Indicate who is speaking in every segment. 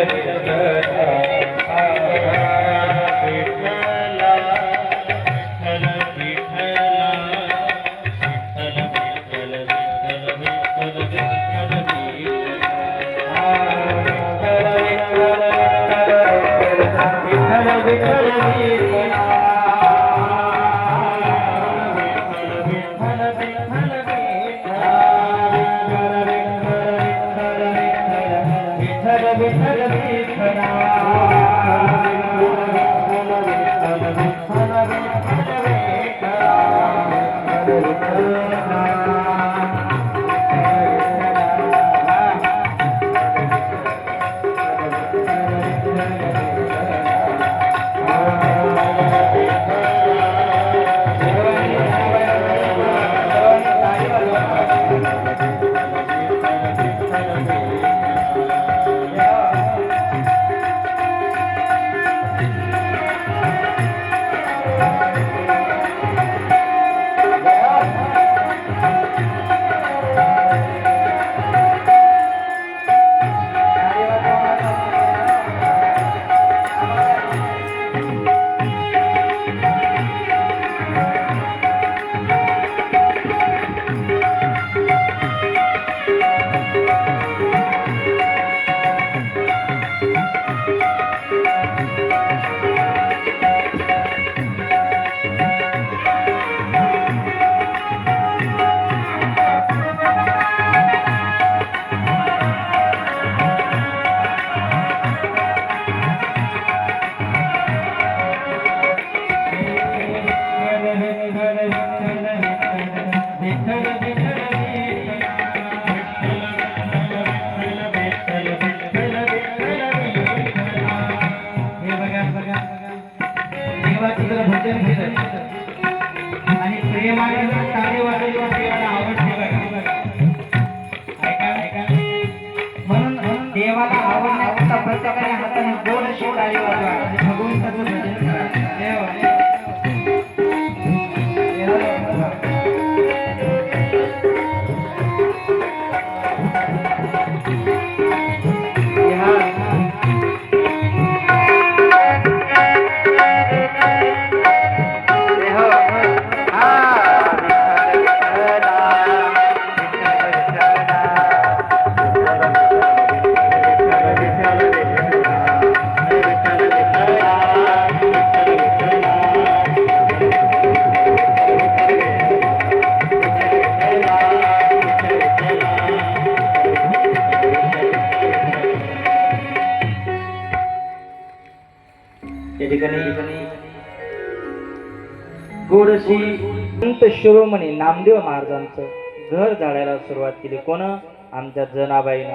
Speaker 1: हे आवडण्याकरता हाताने दोन अशी टाळी भगवंताचं भजन. या ठिकाणी गोडशी संत शिरोमणी नामदेव महाराजांचं घर जाळायला सुरुवात केली. कोण? आमच्या जनाबाईनं.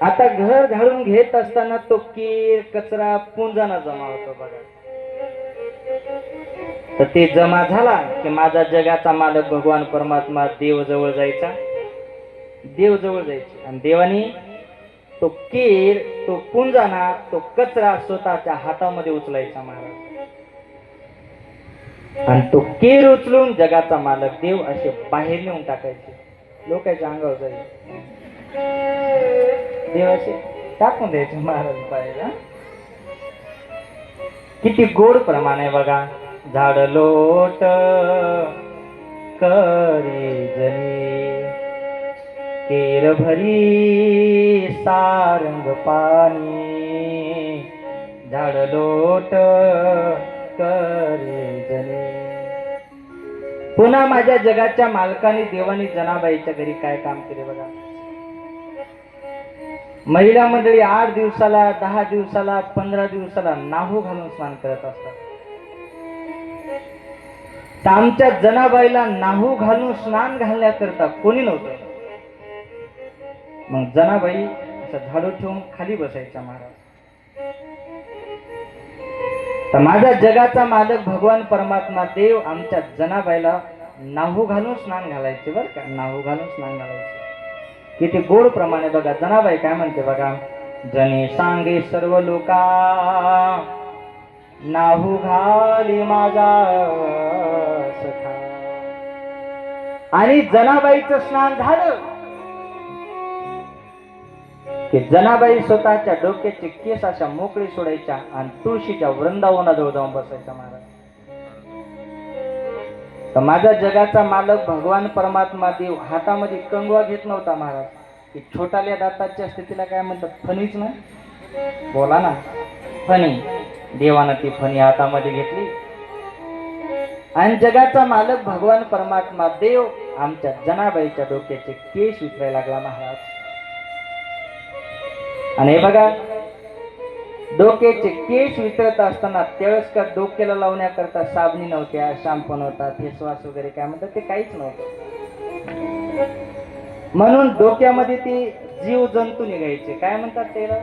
Speaker 1: आता घर झाडून घेत असताना तो कीर कचरा पुंजाना जमा होतो बघा. तर ते जमा झाला की माझा जगाचा मालक भगवान परमात्मा देव जवळ जायचा. देव जवळ जायचे. आणि देवानी तो कीर तो पुंजाना तो कचरा स्वतःच्या हातामध्ये उचलायचा महाराज आणि तो कीर उचलून जगाचा मालक देव असे बाहेर नेऊन टाकायचे. लोकांच्या अंगावर जाईल. देव असे टाकून द्यायचे महाराज बाहेर किती गोड प्रमाण आहे बघा. झाड लोट करी जनी केर भरी सारंग पाणी झाड लोट करे पुन्हा माझ्या जगाच्या मालकाने देवानी जनाबाईच्या घरी काय काम केले बघा. महिला मंडळी आठ दिवसाला दहा दिवसाला पंधरा दिवसाला नाहू घालून स्नान करत असतात. आमच्या जनाबाईला नाहू घालून स्नान घालण्याकरता कोणी नव्हतं. मग जनाबाई असं झाडू ठेवून खाली बसायच्या महाराज. तर माझ्या जगाचा मालक भगवान परमात्मा देव आमच्या जनाबाईला नाहू घालून स्नान घालायचे बर का? नाहू घालून स्नान घालायचे. किती गोड प्रमाणे बघा जनाबाई काय म्हणते बघा? जने सांगे सर्व लोका नाहू घाली माझा सखा. आणि जनाबाईचं स्नान झालं. की जनाबाई स्वतःच्या डोक्याचे केस अशा मोकळे सोडायच्या आणि तुळशीच्या वृंदावनाजवळ जाऊन बसायच्या महाराज. तर माझा जगाचा मालक भगवान परमात्मा देव हातामध्ये कंगवा घेत नव्हता महाराज. की छोटाल्या दाताच्या स्थितीला काय म्हणतात? फणीच ना? बोला ना. फणी. देवानं ती फणी हातामध्ये घेतली. आणि जगाचा मालक भगवान परमात्मा देव आमच्या जनाबाईच्या डोक्याचे केस विचारायला लागला महाराज. आणि हे बघा डोक्याचे केस वितरत असताना त्यावेळेस का डोक्याला लावण्याकरता साबणी नव्हत्या शॅम्पू नव्हता फेसवॉश वगैरे काय म्हणतात ते काहीच नव्हतं. म्हणून डोक्यामध्ये ते जीव जंतू निघायचे. काय म्हणतात त्याला?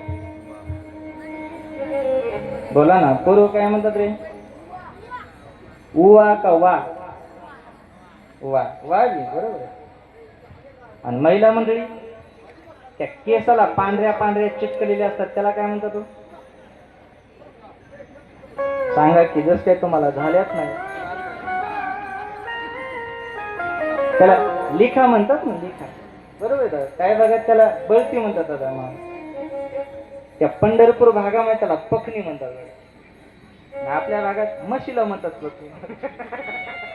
Speaker 1: बोला ना पूर्व काय म्हणतात रे? उवा का वा? वा वा बरोबर आणि महिला मंडळी? त्या केसाला पांढऱ्या पांढऱ्या चिटकलेल्या असतात त्याला काय म्हणतात तो? सांगा की जस काय तुम्हाला झाल्याच नाही. त्याला लिखा म्हणतात ना लिखा. बरोबर आहे काय भागात त्याला बळती म्हणतात आता मग त्या पंढरपूर भागामध्ये त्याला पखनी म्हणतात आपल्या भागात म्हशीला म्हणतात लोक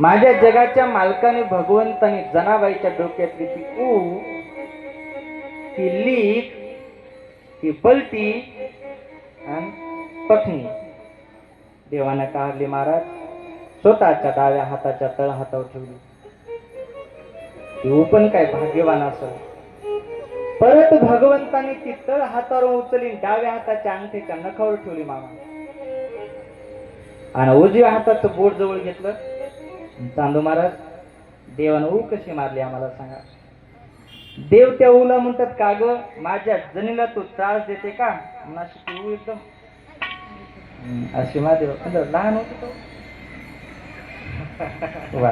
Speaker 1: माझ्या जगाच्या मालकाने भगवंताने जनाबाईच्या डोक्यातली ती ऊ ती लीक ती बलती आणि पखनी देवानं काढली महाराज. स्वतःच्या डाव्या हाताच्या तळ हातावर ठेवली. ती पण काय भाग्यवान असं परत भगवंताने ती तळ हातावर उचलली डाव्या हाताच्या अंगठीच्या नखावर ठेवली मामा. आणि उजव्या हाताचं बोट जवळ घेतलं. चांदू महाराज देवानं ऊ कशी मारली आम्हाला सांगा. देव त्या ऊला म्हणतात का ग माझ्या जनीला तू त्रास देते का? अशी ऊ एकदम. अशी महादेव लहान होतो तो. वा.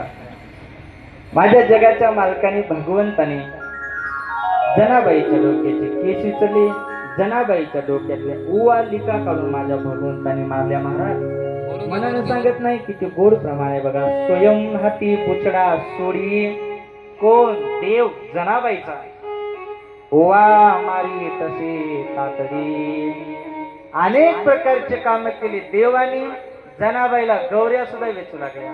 Speaker 1: माझ्या जगाच्या मालकाने भगवंताने जनाबाईच्या डोक्याचे केस विचारले. जनाबाईच्या डोक्यातले उवा लिका काढून माझ्या भगवंताने मारल्या महाराज. मनानं सांगत नाही किती गोड प्रमाणे बघा. स्वयं हाती पुचडा सोडी कोण देव जनाबाईचा? ओवा मारी तसे तातडी. अनेक प्रकारचे काम केले देवानी जनाबाईला गौऱ्या सुद्धा वेचू लागल्या.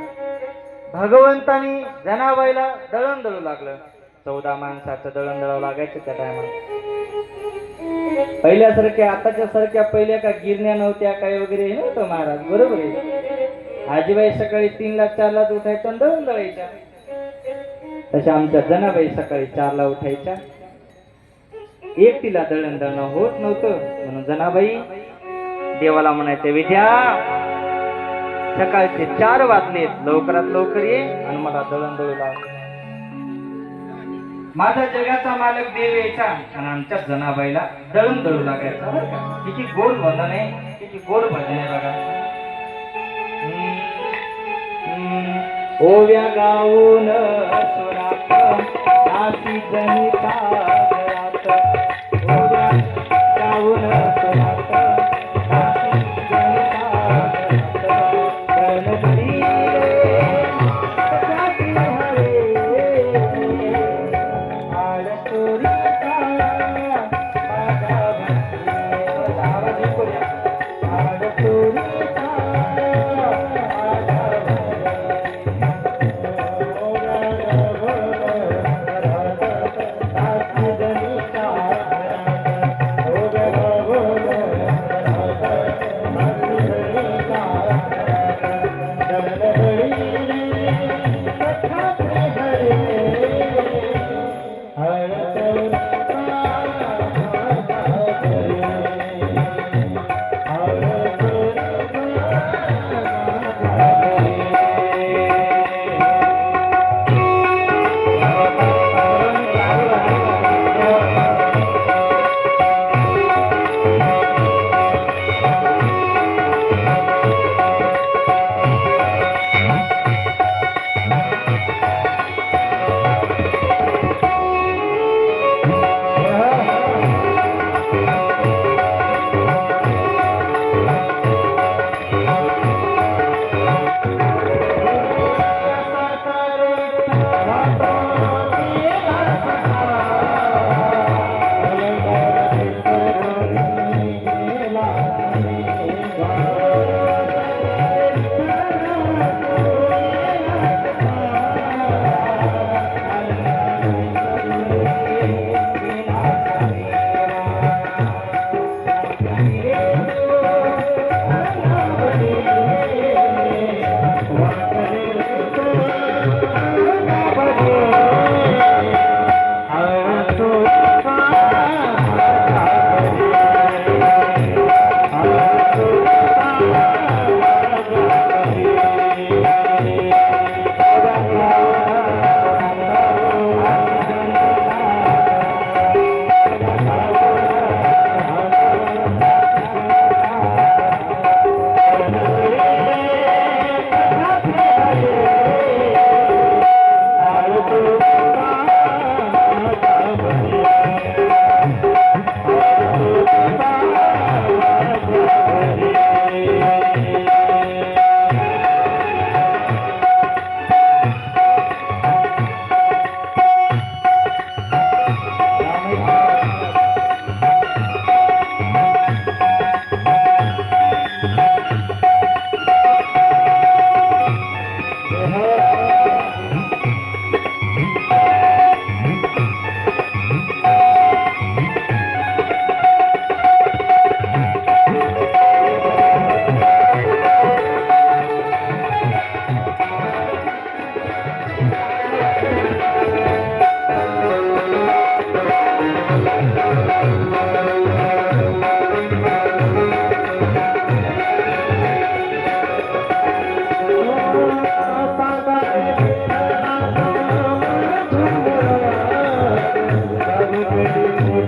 Speaker 1: भगवंतानी जनाबाईला दळण दळू लागलं. चौदा माणसाचं दळण दळावं लागायचं त्या टायमाला पहिल्यासारख्या आताच्या सारख्या पहिल्या का गिरण्या नव्हत्या काय वगैरे हे नव्हतं महाराज बरोबर आहे. आजीबाई सकाळी तीनला चारलाच उठायच्या आणि दळण दळायच्या. तशा आमच्या जनाबाई सकाळी चारला उठायच्या. एकटीला दळण दळणं होत नव्हतं. म्हणून जनाबाई देवाला म्हणायचं विद्या सकाळचे चार वाजलेत. लवकरात लवकर ये आणि मला दळण दळू लाव. माझा जगाचा मालक देव यायचा आणि आमच्या जनाबाईला दळून दळू लागायचा. बरं का? किती गोड वंदन आहे किती गोड भजन आहे बघा. ओव्या गाऊन सुरात नासी जनिता.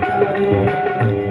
Speaker 1: Thank
Speaker 2: you.